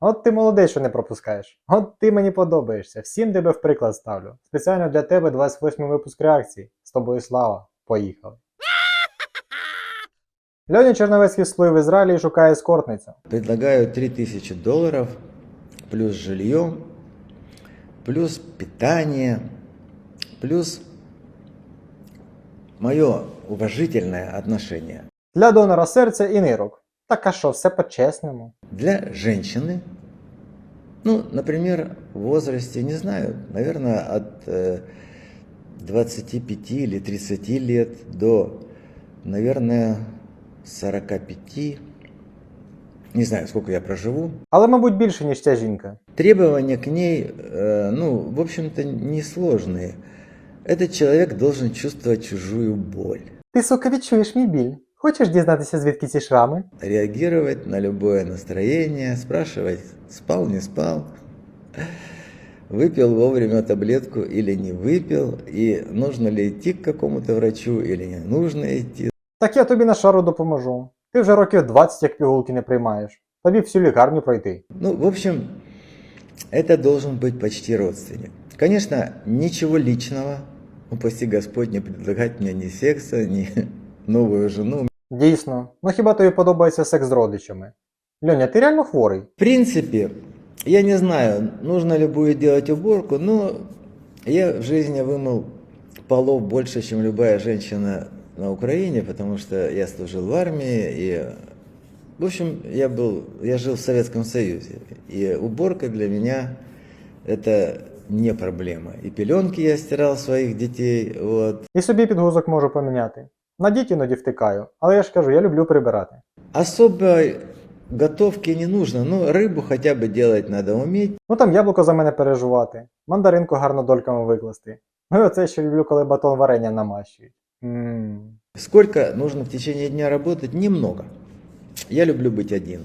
От ти молодець, що не пропускаєш. От ти мені подобаєшся. Всім тебе в приклад ставлю. Спеціально для тебе 28 випуск реакції. З тобою слава. Поїхали. Льоня Черновецький слує в Ізраїлі і шукає ескортницю. Предлагаю 3000 долларов, плюс жилье, плюс питание, плюс мое уважительное отношение Для донора серця і нирок. Так а що, все по-чесному. для женщины. Ну, например, в возрасте, не знаю, наверное, от э, 25 или 30 лет до, наверное, 45. Не знаю, сколько я проживу. Але, мабуть, більше, ніж ця жінка. Требования к ней, э, ну, в общем-то, несложные. Этот человек должен чувствовать чужую боль, Ти, сука, відчуєш мій біль. Хочеш дізнатися, звідки ці шрами? реагировать на любое настроение, спрашивать, спал, не спал, выпил вовремя таблетку или не выпил, и нужно ли идти к какому-то врачу или не нужно идти. Так я тобі на шару допоможу. Ти вже років 20 як пігулки не приймаєш. Тобі всю лікарню пройти. Ну, в общем, это должен быть почти родственник. Конечно, ничего личного, упаси Господь, не предлагать мне ни секса, ни новую жену. Дійсно, ну хіба тобі подобається секс з родичами? Льоня, ти реально хворий? В принципе, я не знаю, нужно ли будет делать уборку, но я в жизни вымыл полов больше, чем любая женщина на Украине, потому что я служил в армии, и, в общем, я, был, я жил в Советском Союзе, и уборка для меня это не проблема. И пеленки я стирал своих детей, вот. І собі підгузок можу поміняти. На діті іноді втикаю, але я ж кажу, я люблю прибирати. Особой готовки не нужно, но рыбу хотя бы делать надо уметь. Ну там яблуко за мене пережувати, мандаринку гарно дольками викласти. Ну і оце ще люблю, коли батон варення намащують. Ммм. Сколько нужно в течение дня работать? Немного. Я люблю быть один.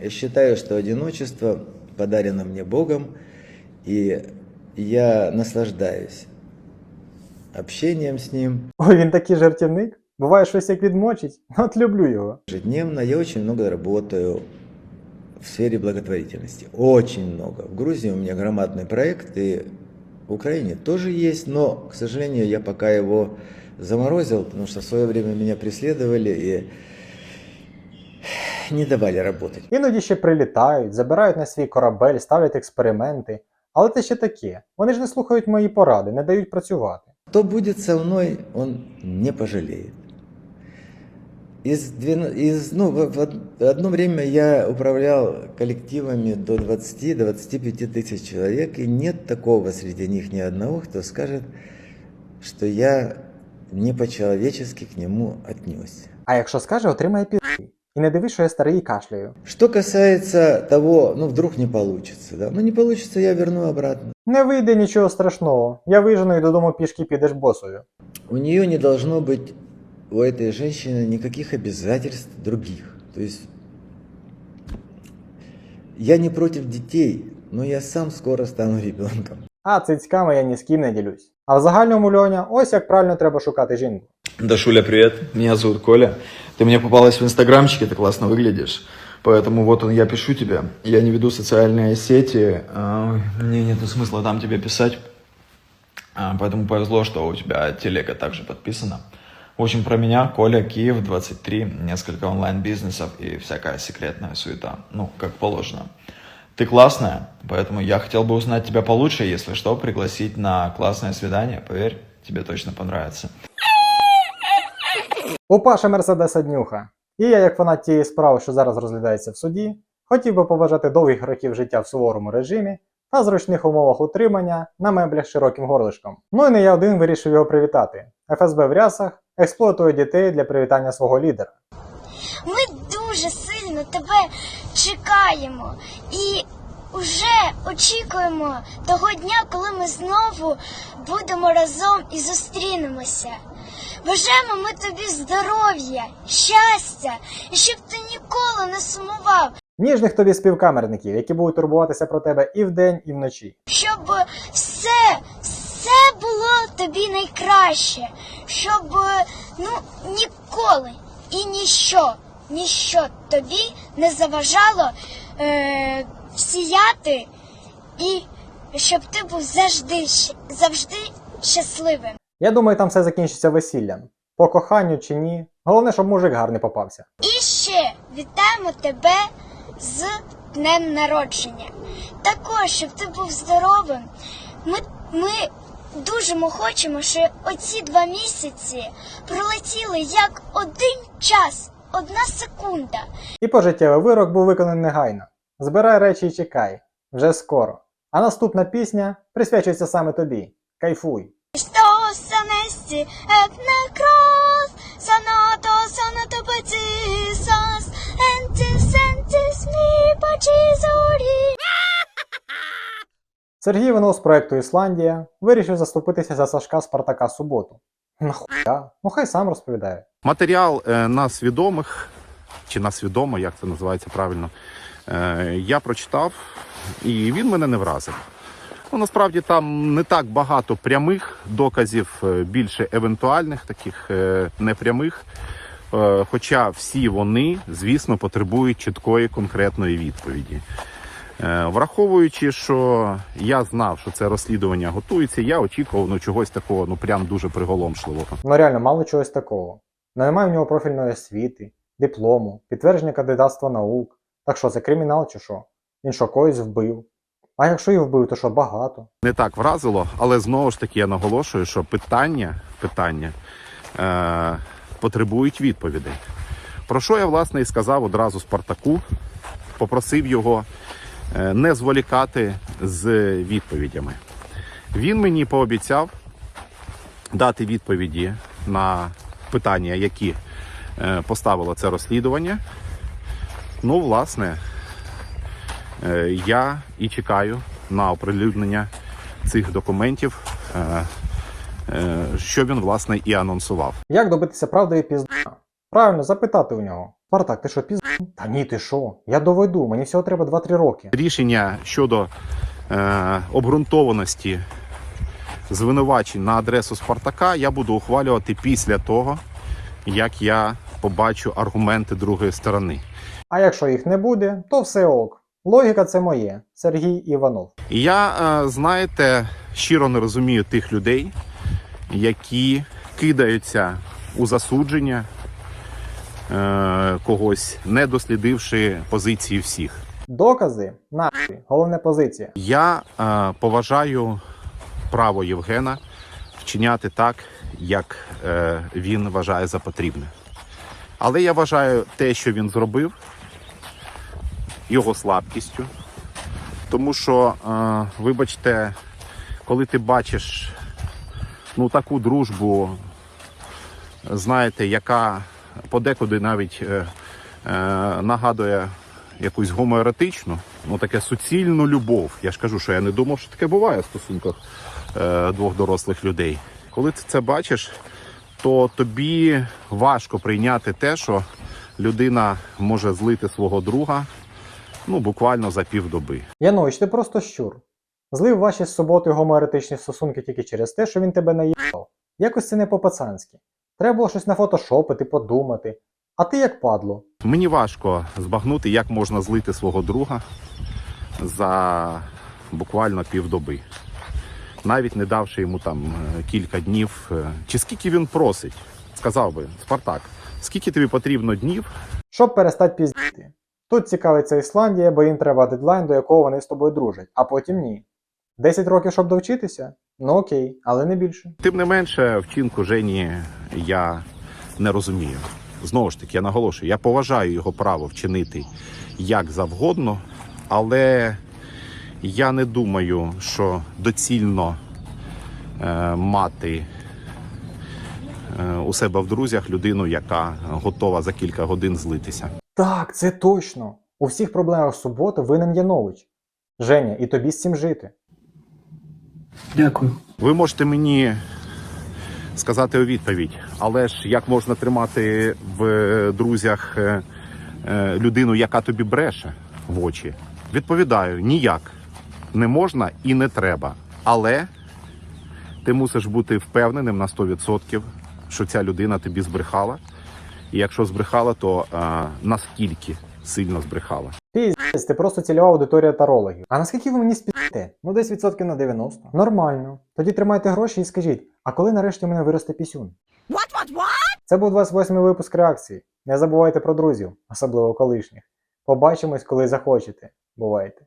Я считаю, что одиночество подарено мне Богом, и я наслаждаюсь общением с Ним. Ой, він такий жартівник. Буває щось як відмочить. От люблю його. Ежедневно я очень много работаю в сфере благотворительности. Очень много. В Грузии у меня громадный проект, и в Украине тоже есть, но, к сожалению, я пока его заморозил, потому что в свое время меня преследовали и не давали работать. Іноді ще прилітають, забирають на свій корабель, ставлять експерименти. Але це ще таке. Вони ж не слухають мої поради, не дають працювати. Кто будет со мной, он не пожалеет. Из, двен- из, ну, в, в од- одно время я управлял коллективами до 20-25 тысяч человек, и нет такого среди них ни одного, кто скажет, что я не по-человечески к нему отнесся. А якщо скаже, отримає пізди. І не дивись, що я старий і кашляю. Что касается того, ну вдруг не получится, да, ну не получится, я верну обратно. Не вийде нічого страшного. Я вижену і додому пішки підеш босою. У нее не должно быть у этой женщины никаких обязательств других. То есть я не против детей, но я сам скоро стану ребенком. А цицьками я ні з ким не ділюсь. А в загальному льоня, ось як правильно треба шукати жінку. Дашуля, привет. Меня зовут Коля. Ты мне попалась в инстаграмчике, ты классно выглядишь. Поэтому вот он, я пишу тебе. Я не веду социальные сети. а, Мне нет смысла там тебе писать. А, Поэтому повезло, что у тебя телега также подписана. В общем, про меня, Коля, Киев, 23, несколько онлайн-бизнесов и всякая секретная суета. Ну, как положено. Ты классная, поэтому я хотел бы узнать тебя получше, если что, пригласить на классное свидание. Поверь, тебе точно понравится. У Паша Мерседеса днюха. І я, як фанат тієї справи, що зараз розглядається в суді, хотів би побажати довгих років життя в суворому режимі та зручних умовах утримання на меблях з широким горлишком. Ну і не я один вирішив його привітати. ФСБ в рясах експлуатує дітей для привітання свого лідера. Ми дуже сильно тебе чекаємо і вже очікуємо того дня, коли ми знову будемо разом і зустрінемося. Бажаємо ми тобі здоров'я, щастя, і щоб ти ніколи не сумував, Ніжних тобі співкамерників, які будуть турбуватися про тебе і вдень, і вночі. щоб все, все було тобі найкраще, щоб ну ніколи і ніщо, ніщо тобі не заважало е, сіяти і щоб ти був завжди, завжди щасливим. Я думаю, там все закінчиться весіллям. По коханню чи ні. Головне, щоб мужик гарний попався. І ще вітаємо тебе з днем народження. Також, щоб ти був здоровим. Ми, ми дуже ми хочемо, що оці два місяці пролетіли як один час, одна секунда. І пожиттєвий вирок був виконаний негайно. Збирай речі і чекай. Вже скоро. А наступна пісня присвячується саме тобі. Кайфуй. Сергій Винос з проекту Ісландія вирішив заступитися за Сашка Спартака Суботу. Нахуя? Ну хай сам розповідає. Матеріал е, на свідомих, чи на свідомо, як це називається правильно, е, я прочитав, і він мене не вразив. Ну, насправді там не так багато прямих доказів, е, більше евентуальних, таких е, непрямих. Е, Хоча всі вони, звісно, потребують чіткої конкретної відповіді. Е, Враховуючи, що я знав, що це розслідування готується, я очікував ну, чогось такого, ну прям дуже приголомшливого. Ну реально мало чогось такого. Ну, Немає в нього профільної освіти, диплому, підтвердження кандидатства наук. Так що, це кримінал чи що? Він що когось вбив. А якщо і вбив, то що багато. не так вразило, але знову ж таки я наголошую, що питання, питання е, потребують відповідей. Про що я власне і сказав одразу Спартаку, попросив його не зволікати з відповідями. Він мені пообіцяв дати відповіді на питання, які е, поставило це розслідування. Ну, власне, Е, Я і чекаю на оприлюднення цих документів, е, е, що він власне і анонсував. Як добитися правди і пізда? Правильно, запитати у нього. Спартак, ти що пізда? Та ні, ти що? Я доведу, мені всього треба 2-3 роки. Рішення щодо е, обґрунтованості звинувачень на адресу Спартака я буду ухвалювати після того, як я побачу аргументи другої сторони. А якщо їх не буде, то все ок. Логіка це моє. Сергій Іванов. Я, е, знаєте, щиро не розумію тих людей, які кидаються у засудження когось, не дослідивши позиції всіх. Докази нахуй. Головне позиція. Я е, поважаю право Євгена вчиняти так, як е, він вважає за потрібне. Але я вважаю те, що він зробив, його слабкістю. Тому що, е, вибачте, коли ти бачиш ну, таку дружбу, знаєте, яка подекуди навіть е, е, нагадує якусь гомоеротичну, ну таке суцільну любов. Я ж кажу, що я не думав, що таке буває в стосунках е, двох дорослих людей. Коли ти це бачиш, то тобі важко прийняти те, що людина може злити свого друга ну, буквально за півдоби. Янович, ти просто щур. Злив ваші з суботою гомоеретичні стосунки тільки через те, що він тебе наїбав. Якось це не по-пацанськи. Треба було щось нафотошопити, подумати. А ти як падло. Мені важко збагнути, як можна злити свого друга за буквально півдоби. Навіть не давши йому там е, кілька днів. е, Чи скільки він просить? Сказав би, Спартак, скільки тобі потрібно днів, Щоб перестати піздіти. Тут цікавиться Ісландія, бо їм треба дедлайн, до якого вони з тобою дружать, а потім ні. 10 років, щоб довчитися? Ну окей, але не більше. Тим не менше, вчинку Жені я не розумію. Знову ж таки, я наголошую, я поважаю його право вчинити як завгодно, але я не думаю, що доцільно е, мати е, у себе в друзях людину, яка готова за кілька годин злитися. Так, це точно. У всіх проблемах суботи винен Янович. Женя, і тобі з цим жити. Дякую. Ви можете мені сказати у відповідь, але ж як можна тримати в друзях е, е, людину, яка тобі бреше в очі? Відповідаю: ніяк. Не можна і не треба. Але ти мусиш бути впевненим на 100%, що ця людина тобі збрехала. І якщо збрехала, то е, наскільки сильно збрехала. Пізд. піздець, ти просто цільова аудиторія тарологів. А наскільки ви мені спіте? Ну десь відсотків на 90. Нормально. Тоді тримайте гроші і скажіть, а коли нарешті у мене виросте пісюн? Це був 28-й випуск реакції. Не забувайте про друзів, особливо колишніх. Побачимось, коли захочете. Бувайте.